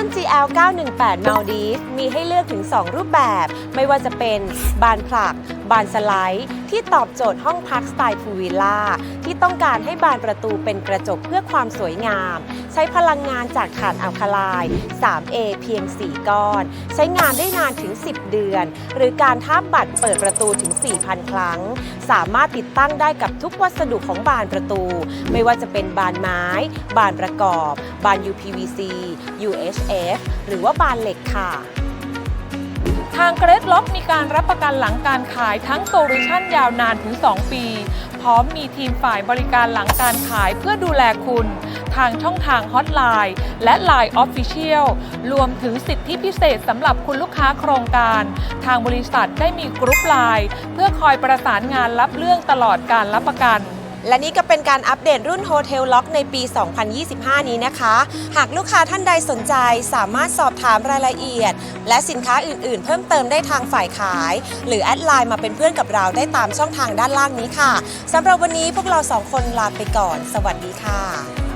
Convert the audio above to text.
รุ่น GL 918 Maldives มีให้เลือกถึง 2 รูปแบบ ไม่ว่าจะเป็นบานผลัก บานสไลด์ ที่ตอบโจทย์ห้องพักสไตล์พูลวิลล่าที่ต้องการให้บานประตูเป็นกระจกเพื่อความสวยงาม ใช้พลังงานจากถ่านอัลคาไลน์ 3A เพียง 4 ก้อน ใช้งานได้นานถึง 10 เดือน หรือการทาบัตรเปิดประตูถึง 4,000 ครั้ง สามารถติดตั้งได้กับทุกวัสดุของบานประตู ไม่ว่าจะเป็นบานไม้ บานประกอบ บาน UPVC UHF หรือว่าบานเหล็กค่ะางเกรดล็อกมีการรับประกันหลังการขายทั้งโซลูชันยาวนานถึง 2 ปี พร้อมมีทีมฝ่ายบริการหลังการขายเพื่อดูแลคุณ ทางช่องทางฮอตไลน์และ Line Official รวมถึงสิทธิพิเศษสำหรับคุณลูกค้าโครงการ ทางบริษัทได้มีกรุ๊ปไลน์เพื่อคอยประสานงานรับเรื่องตลอดการรับประกัน และนี่ก็เป็นการอัปเดตรุ่นโฮเทลล็อกในปี 2025 นี้นะคะ หากลูกค้าท่านใดสนใจสามารถสอบถามรายละเอียด และสินค้าอื่นๆ เพิ่มเติมได้ทางฝ่ายขาย หรือแอดไลน์มาเป็นเพื่อนกับเราได้ตามช่องทางด้านล่างนี้ค่ะสำหรับวันนี้พวกเราสองคนลาไปก่อน สวัสดีค่ะ